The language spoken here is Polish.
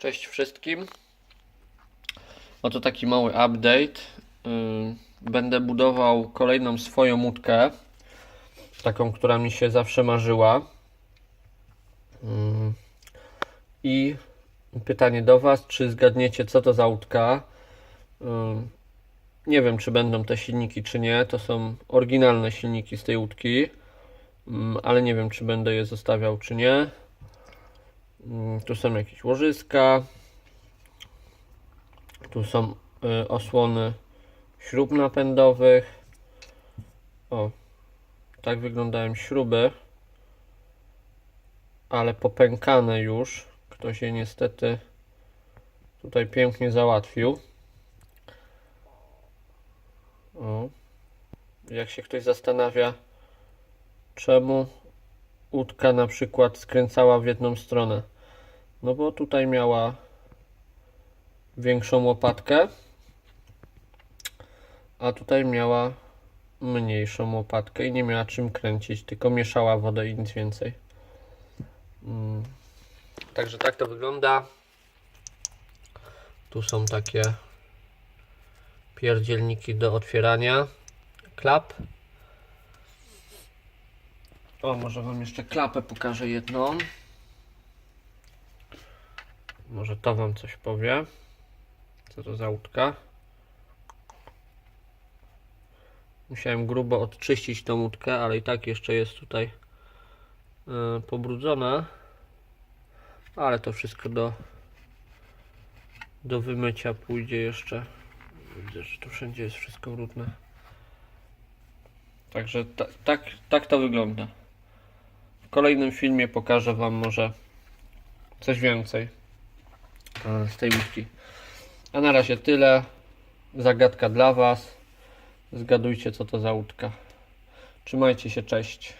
Cześć wszystkim. Oto taki mały update. Yy, Będę budował kolejną swoją łódkę. Taką, która mi się zawsze marzyła. Yy, I pytanie do Was, czy zgadniecie co to za łódka? Yy, Nie wiem, czy będą te silniki, czy nie. To są oryginalne silniki z tej łódki. Yy, Ale nie wiem, czy będę je zostawiał, czy nie. Mm, Tu są jakieś łożyska. Tu są y, osłony śrub napędowych. O, tak wyglądają śruby. Ale popękane już. Ktoś je niestety tutaj pięknie załatwił. O. Jak się ktoś zastanawia, czemu łódka na przykład skręcała w jedną stronę. No bo tutaj miała większą łopatkę, a tutaj miała mniejszą łopatkę i nie miała czym kręcić, tylko mieszała wodę i nic więcej. Mm. Także tak to wygląda. Tu są takie pierdzielniki do otwierania klap. O, może Wam jeszcze klapę pokażę jedną. Może to Wam coś powie. Co to za łódka? Musiałem grubo odczyścić tą łódkę, ale i tak jeszcze jest tutaj yy, pobrudzona. Ale to wszystko do, do wymycia pójdzie jeszcze. Widzę, że tu wszędzie jest wszystko brudne. Także ta, tak, tak to wygląda. W kolejnym filmie pokażę Wam może coś więcej e, z tej łódki. A na razie tyle. Zagadka dla Was. Zgadujcie, co to za łódka. Trzymajcie się, cześć.